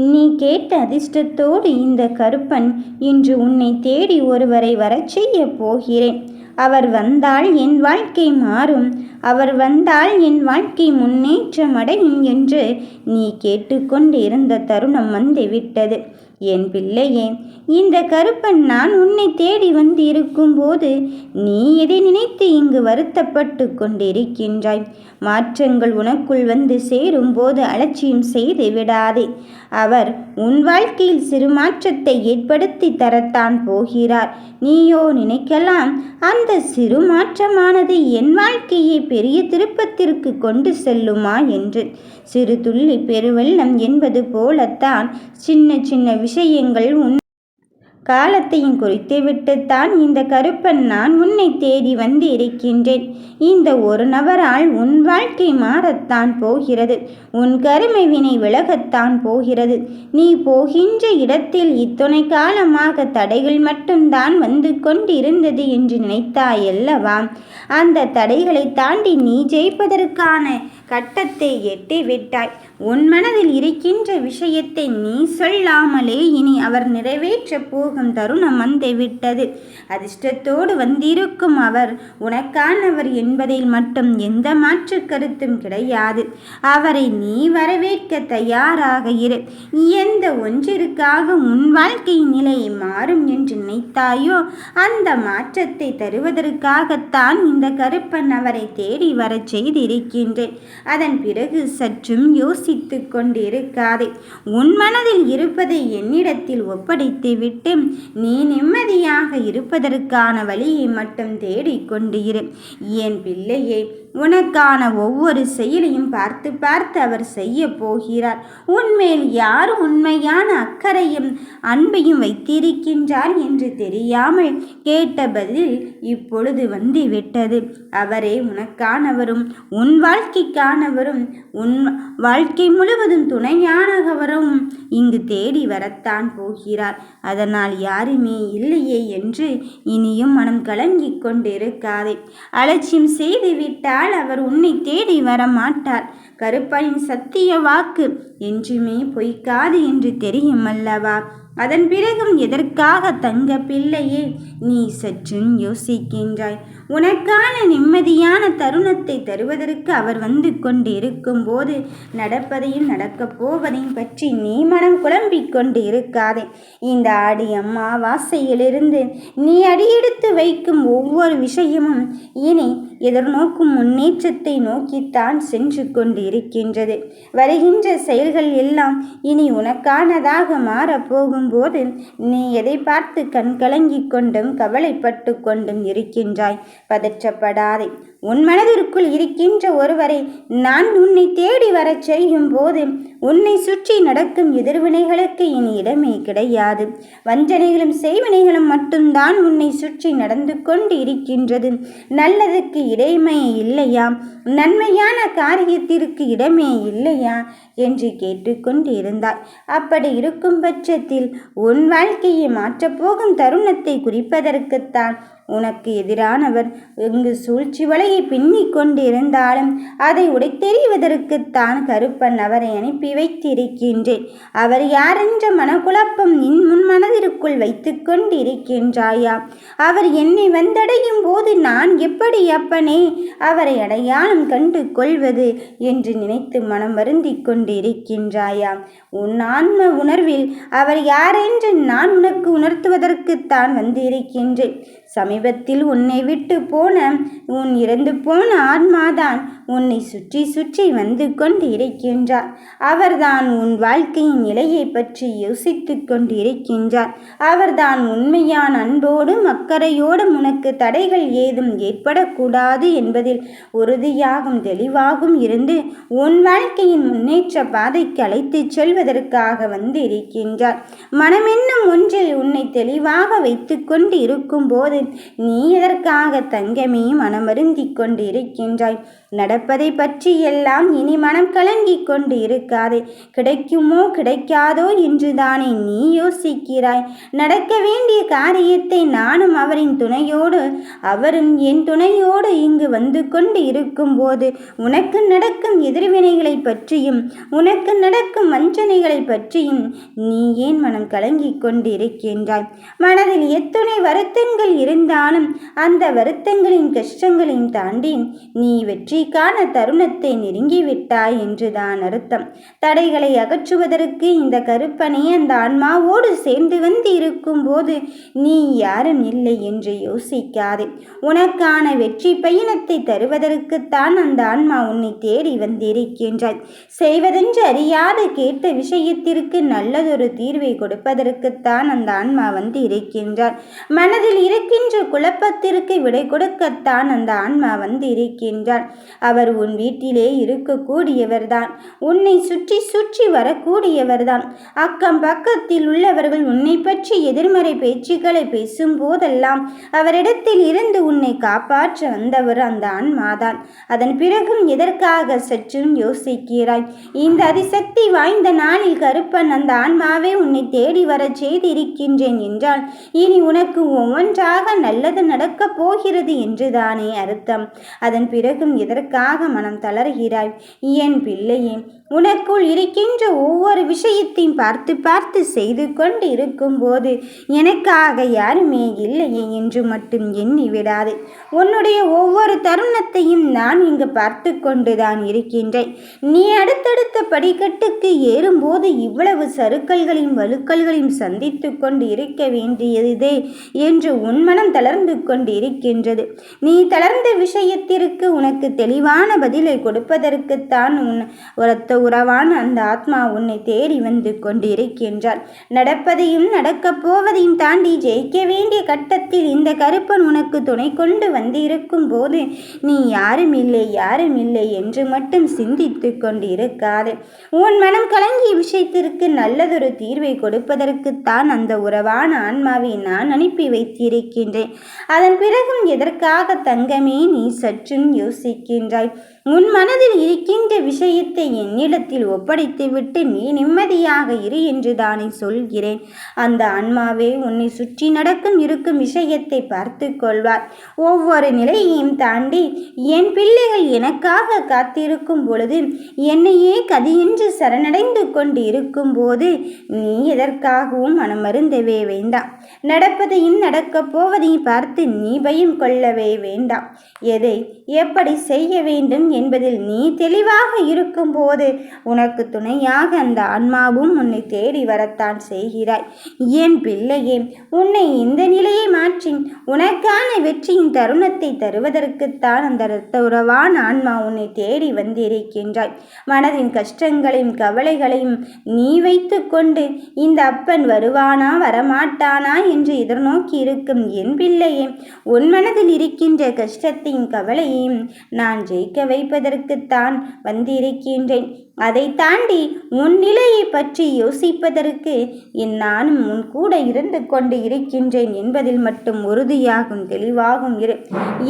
நீ கேட்ட அதிர்ஷ்டத்தோடு இந்த கருப்பன் இன்று உன்னை தேடி ஒருவரை வரச் செய்யப் போகிறேன். அவர் வந்தால் என் வாழ்க்கை மாறும். அவர் வந்தால் என் வாழ்க்கை முன்னேற்றமடையும் என்று நீ கேட்டுக்கொண்டு இருந்த தருணம் வந்துவிட்டது. என் பிள்ளையே இந்த கருப்பன் நான் உன்னை தேடி வந்து இருக்கும்போது நீ எதை நினைத்து இங்கு வருத்தப்பட்டு கொண்டிருக்கின்றாய்? மாற்றங்கள் உனக்குள் வந்து சேரும்போது அலட்சியம் செய்து விடாதே. அவர் உன் வாழ்க்கையில் சிறு மாற்றத்தை ஏற்படுத்தி தரத்தான் போகிறார். நீயோ நினைக்கலாம் அந்த சிறு மாற்றமானது என் வாழ்க்கையை பெரிய திருப்பத்திற்கு கொண்டு செல்லுமா என்று. சிறு துள்ளி பெருவெள்ளம் என்பது போலத்தான் சின்ன சின்ன விஷயங்கள் உன் காலத்தையும் குறித்துவிட்டுத்தான் இந்த கருப்பன் நான் உன்னை தேடி வந்து இருக்கின்றேன் இந்த ஒரு நபரால் உன் வாழ்க்கை மாறத்தான் போகிறது. உன் கருமை வினை விலகத்தான் போகிறது. நீ போகின்ற இடத்தில் இத்துணை காலமாக தடைகள் மட்டும்தான் வந்து கொண்டிருந்தது என்று நினைத்தாயல்லவா? அந்த தடைகளை தாண்டி நீ ஜெயிப்பதற்கான கட்டத்தை எட்டி விட்டாய் உன் மனதில் இருக்கின்ற விஷயத்தை நீ சொல்லாமலே இனி அவர் நிறைவேற்றப் போகும் தருணம் வந்துவிட்டது அதிர்ஷ்டத்தோடு வந்திருக்கும் அவர் உனக்கானவர் என்பதில் மட்டும் எந்த மாற்று கருத்தும் கிடையாது. அவரை நீ வரவேற்க தயாராக இரு. எந்த ஒன்றிற்காக உன் வாழ்க்கை நிலை மாறும் என்று நினைத்தாயோ அந்த மாற்றத்தை தருவதற்காகத்தான் இந்த கருப்பன் அவரை தேடி வரச் செய்திருக்கின்றேன். அதன் பிறகு சற்றும் யோசி யோசித்து கொண்டிருக்காதே உன் மனதில் இருப்பதை என்னிடத்தில் ஒப்படைத்து விட்டு நீ நிம்மதியாக இருப்பதற்கான வழியை மட்டும் தேடிக்கொண்டு இரு என் பிள்ளையை உனக்கான ஒவ்வொரு செயலையும் பார்த்து பார்த்து அவர் செய்ய போகிறார். உன்மேல் யார் உண்மையான அக்கறையும் அன்பையும் வைத்திருக்கின்றார் என்று தெரியாமல் கேட்ட பதில் இப்பொழுது வந்து விட்டது அவரே உனக்கானவரும் உன் வாழ்க்கைக்கானவரும் உன் வாழ்க்கை முழுவதும் துணையானவரும் இங்கு தேடி வரத்தான் போகிறார். அதனால் யாருமே இல்லையே என்று இனியும் மனம் கலங்கிக் கொண்டிருக்காதே. அலட்சியம் செய்து விட்டால் அவர் உன்னை தேடி வர மாட்டார் கருப்பனின் சத்திய வாக்கு என்றுமே பொய்க்காது என்று தெரியும் அல்லவா? அதன் பிறகும் எதற்காக தங்க பிள்ளையே நீ சற்றும் யோசிக்கின்றாய். உனக்கான நிம்மதியான தருணத்தை தருவதற்கு அவர் வந்து கொண்டிருக்கும் போது நடப்பதையும் நடக்கப் போவதையும் பற்றி நீ மனம் குழம்பிக் கொண்டு இருக்காதே இந்த ஆடி அம்மாவாசையிலிருந்து நீ அடியெடுத்து வைக்கும் ஒவ்வொரு விஷயமும் இனி எதிர்நோக்கும் முன்னேற்றத்தை நோக்கித்தான் சென்று கொண்டு இருக்கின்றது வருகின்ற செயல்கள் எல்லாம் இனி உனக்கானதாக மாறப்போகும்போது நீ எதை பார்த்து கண்கலங்கி கொண்டும் கவலைப்பட்டு கொண்டும் இருக்கின்றாய். பதற்றப்படாதே. உன் மனதிற்குள் இருக்கின்ற ஒருவரை நான் உன்னை தேடி வரச் செய்யும் போது உன்னை சுற்றி நடக்கும் எதிர்வினைகளுக்கு இனி இடமே கிடையாது. வஞ்சனைகளும் செய்வினைகளும் மட்டும்தான் உன்னை சுற்றி நடந்து கொண்டு இருக்கின்றது. நல்லதுக்கு இடைமை இல்லையா? நன்மையான காரியத்திற்கு இடமே இல்லையா? என்று கேட்டுக்கொண்டு இருந்தாய் அப்படி இருக்கும் பட்சத்தில் உன் வாழ்க்கையை மாற்றப்போகும் தருணத்தை குறிப்பதற்குத்தான் உனக்கு எதிரானவர் இங்கு சூழ்ச்சி வலையை பின்னிக் கொண்டிருந்தாலும் அதை உடைத்தெறிவதற்குத்தான் கருப்பன் அவரை அனுப்பி வைத்திருக்கின்றேன். அவர் யாரென்ற மனக்குழப்பம் நின் முன் மனதிற்குள் வைத்து கொண்டிருக்கின்றாயா? அவர் என்னை வந்தடையும் போது நான் எப்படி அப்பனே அவரை அடையாளம் கண்டு கொள்வது என்று நினைத்து மனம் வருந்தி கொண்டிருக்கின்றாயா? உன் ஆன்ம உணர்வில் அவர் யாரென்று நான் உனக்கு உணர்த்துவதற்குத்தான் வந்திருக்கின்றேன். சமீபத்தில் உன்னை விட்டு போன உன் இறந்து போன ஆன்மாதான். உன்னை சுற்றி சுற்றி வந்து கொண்டு இருக்கின்றார் அவர்தான் உன் வாழ்க்கையின் நிலையை பற்றி யோசித்து கொண்டு இருக்கின்றார் அவர்தான் உண்மையான அன்போடும் அக்கறையோடும் உனக்கு தடைகள் ஏதும் ஏற்படக்கூடாது என்பதில் உறுதியாகும் தெளிவாகும் இருந்து உன் வாழ்க்கையின் முன்னேற்ற பாதைக்கு அழைத்துச் செல்வதற்காக வந்து இருக்கின்றார் மனமென்னும் ஒன்றில் உன்னை தெளிவாக வைத்துக்கொண்டு இருக்கும்போது இருக்கும் போது நீ எதற்காக தங்கமே மனமருந்திக் கொண்டு இருக்கின்றாய் நட நடப்பதை பற்றி எல்லாம் இனி மனம் கலங்கிக் கொண்டு இருக்காதே கிடைக்குமோ கிடைக்காதோ என்று தானே நீ யோசிக்கிறாய். நடக்க வேண்டிய காரியத்தை நானும் அவரின் துணையோடு அவரும் என் துணையோடு இங்கு வந்து கொண்டு இருக்கும்போது உனக்கு நடக்கும் எதிர்வினைகளை பற்றியும் உனக்கு நடக்கும் வஞ்சனைகளை பற்றியும் நீ ஏன் மனம் கலங்கிக் கொண்டு இருக்கின்றாய் மனதில் எத்துணை வருத்தங்கள் இருந்தாலும் அந்த வருத்தங்களின் கஷ்டங்களையும் தாண்டி நீ வெற்றி சரியான தருணத்தை நெருங்கிவிட்டாய் என்றுதான் அர்த்தம். தடைகளை அகற்றுவதற்கு இந்த கருப்பனை அந்த ஆன்மாவோடு சேர்ந்து வந்து இருக்கும்போது நீ யாரும் இல்லை என்று யோசிக்காதே. உனக்கான வெற்றி பயணத்தை தருவதற்குத்தான் அந்த ஆன்மா உன்னை தேடி வந்திருக்கின்றாய். செய்வதென்று அறியாது கேட்ட விஷயத்திற்கு நல்லதொரு தீர்வை கொடுப்பதற்குத்தான் அந்த ஆன்மா வந்து இருக்கின்றார் மனதில் இருக்கின்ற குழப்பத்திற்கு விடை கொடுக்கத்தான் அந்த ஆன்மா வந்து இருக்கின்றார் அவர் அவர் உன் வீட்டிலே இருக்கக்கூடியவர்தான். உன்னை சுற்றி சுற்றி வரக்கூடியவர்தான். அக்கம் பக்கத்தில் உள்ளவர்கள் உன்னை பற்றி எதிர்மறை பேச்சுக்களை பேசும் போதெல்லாம் அவரிடத்தில் இருந்து உன்னை காப்பாற்ற வந்தவர் அந்த ஆன்மாதான். அதன் பிறகும் எதற்காக சற்றும் யோசிக்கிறாய்? இந்த அதிசக்தி வாய்ந்த நாளில் கருப்பன் அந்த ஆன்மாவே உன்னை தேடி வரச் செய்திருக்கின்றேன் என்றால் இனி உனக்கு ஒவ்வொன்றாக நல்லது நடக்கப் போகிறது என்றுதானே அர்த்தம். அதன் பிறகும் எதற்காக காக மனம் தளர்கிறாய். என் பிள்ளையே உனக்குள் இருக்கின்ற ஒவ்வொரு விஷயத்தையும் பார்த்து பார்த்து செய்து கொண்டு இருக்கும்போது எனக்காக யாருமே இல்லையே என்று மட்டும் எண்ணி விடாது. உன்னுடைய ஒவ்வொரு தருணத்தையும் நான் இங்கு பார்த்து கொண்டுதான் இருக்கின்றேன். நீ அடுத்தடுத்த படிக்கட்டுக்கு ஏறும்போது இவ்வளவு சருக்கல்களையும் வலுக்கல்களையும் சந்தித்து கொண்டு இருக்க வேண்டியதே என்று உன்மனம் தளர்ந்து கொண்டு இருக்கின்றது நீ தளர்ந்த விஷயத்திற்கு உனக்கு தெளிவான பதிலை கொடுப்பதற்குத்தான் உன் ஒருத்த உறவான அந்த ஆத்மா உன்னை தேடி வந்து கொண்டிருக்கின்றாள். நடப்பதையும் நடக்கப் போவதையும் தாண்டி ஜெயிக்க வேண்டிய கட்டத்தில் இந்த கருப்பன் உனக்கு துணை கொண்டு வந்து இருக்கும் போது நீ யாரும் இல்லை யாரும் இல்லை என்று மட்டும் சிந்தித்து கொண்டிருக்காது. உன் மனம் கலங்கிய விஷயத்திற்கு நல்லதொரு தீர்வை கொடுப்பதற்குத்தான் அந்த உறவான ஆன்மாவை நான் அனுப்பி வைத்திருக்கின்றேன். அதன் பிறகும் எதற்காக தங்கமே நீ சற்றும் யோசிக்கின்றாய். உன் மனதில் இருக்கின்ற விஷயத்தை என்னிடத்தில் ஒப்படைத்துவிட்டு நீ நிம்மதியாக இரு என்று தானே சொல்கிறேன். அந்த ஆன்மாவே உன்னை சுற்றி நடக்கும் இருக்கும் விஷயத்தை பார்த்து கொள்வார். ஒவ்வொரு நிலையையும் தாண்டி என் பிள்ளைகள் எனக்காக காத்திருக்கும் பொழுது என்னையே கதியின்றி சரணடைந்து கொண்டு இருக்கும் போது நீ எதற்காகவும் மனமருந்தவே வேண்டாம். நடப்பதையும் நடக்கப் போவதையும் பார்த்து நீ பயம் கொள்ளவே வேண்டாம். எதை எப்படி செய்ய வேண்டும் என்பதில் நீ தெளிவாக இருக்கும்போது உனக்கு துணையாக அந்த ஆன்மாவும் உன்னை தேடி வரத்தான் செய்கிறாய். என் பிள்ளையே உன்னை இந்த நிலையை மாற்றி உனக்கான வெற்றியின் தருணத்தை தருவதற்குத்தான் அந்த இரத்த உறவான ஆன்மா உன்னை தேடி வந்திருக்கின்றாய். மனதின் கஷ்டங்களையும் கவலைகளையும் நீ வைத்து கொண்டு இந்த அப்பன் வருவானா வரமாட்டானா என்று எதிர்நோக்கி இருக்கும் என் பிள்ளையே உன் மனதில் இருக்கின்ற கஷ்டத்தையும் கவலையையும் நான் ஜெயிக்கவே அழைப்பதற்குத்தான் வந்திருக்கின்றேன். அதை தாண்டி உன் நிலையை பற்றி யோசிப்பதற்கு என் நானும் உன் கூட இருந்து கொண்டு இருக்கின்றேன் என்பதில் மட்டும் உறுதியாகும் தெளிவாகும் இரு.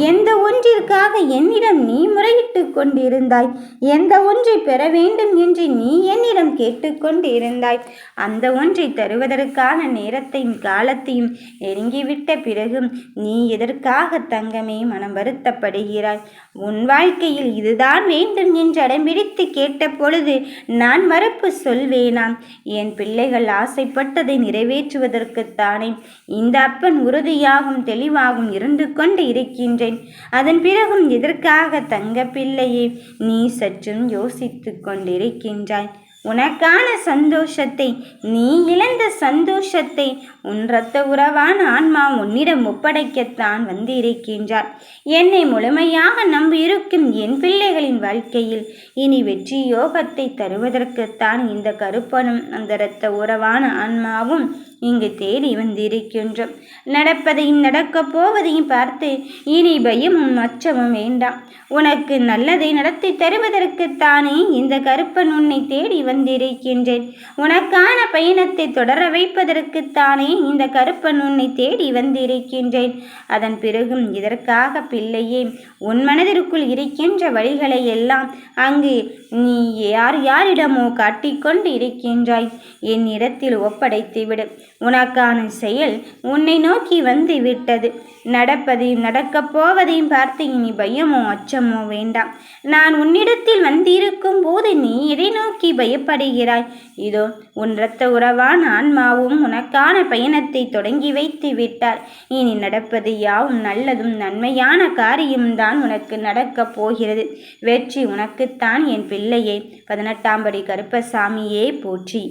எந்த ஒன்றிற்காக என்னிடம் நீ முறையிட்டு கொண்டிருந்தாய்? எந்த ஒன்றை பெற வேண்டும் என்று நீ என்னிடம் கேட்டுக்கொண்டு இருந்தாய் அந்த ஒன்றை தருவதற்கான நேரத்தையும் காலத்தையும் நெருங்கிவிட்ட பிறகும் நீ எதற்காக தங்கமே மனம் வருத்தப்படுகிறாய்? உன் வாழ்க்கையில் இதுதான் வேண்டும் என்று அடம்பிடித்து கேட்ட அப்பொழுது நான் மறுப்பு சொல்வேனாம். என் பிள்ளைகள் ஆசைப்பட்டதை நிறைவேற்றுவதற்குத்தானே இந்த அப்பன் உறுதியாகும் தெளிவாகும் இருந்து கொண்டு இருக்கின்றேன். அதன் பிறகும் எதற்காக தங்க பிள்ளையே? நீ சற்றும் யோசித்து கொண்டிருக்கின்றாய். உனக்கான சந்தோஷத்தை நீ இழந்த சந்தோஷத்தை உன் இரத்த உறவான ஆன்மா உன்னிடம் ஒப்படைக்கத்தான் வந்திருக்கின்றார். என்னை முழுமையாக நம்பியிருக்கும் என் பிள்ளைகளின் வாழ்க்கையில் இனி வெற்றி யோகத்தை தருவதற்குத்தான் இந்த கருப்பனும் அந்த இரத்த உறவான ஆன்மாவும் இங்கு தேடி வந்திருக்கின்றோம். நடப்பதையும் நடக்கப் போவதையும் பார்த்து இனி பயமும் அச்சமும் வேண்டாம். உனக்கு நல்லதை நடத்தி தருவதற்குத்தானே இந்த கருப்பன் உன்னை தேடி வந்திருக்கின்றேன். உனக்கான பயணத்தை தொடர வைப்பதற்குத்தானே இந்த கருப்பன் உன்னை தேடி வந்திருக்கின்றேன். அதன் பிறகும் இதற்காக பிள்ளையே உன் மனதிற்குள் இருக்கின்ற வழிகளை எல்லாம் அங்கு நீ யார் யாரிடமோ காட்டிக்கொண்டு இருக்கின்றாய் என் இடத்தில் ஒப்படைத்து விடு உனக்கான செயல் உன்னை நோக்கி வந்து விட்டது. நடப்பதையும் நடக்கப் போவதையும் பார்த்து இனி பயமோ அச்சமோ வேண்டாம். நான் உன்னிடத்தில் வந்திருக்கும் போது நீ எதை நோக்கி பயப்படுகிறாய்? இதோ உன் இரத்த உறவான ஆன்மாவும் உனக்கான பயணத்தை தொடங்கி வைத்து விட்டார். இனி நடப்பது யாவும் நல்லதும் நன்மையான காரியம்தான் உனக்கு நடக்கப் போகிறது. வெற்றி உனக்குத்தான் என் பிள்ளையை. பதினெட்டாம் படி கருப்பசாமியே போற்றி.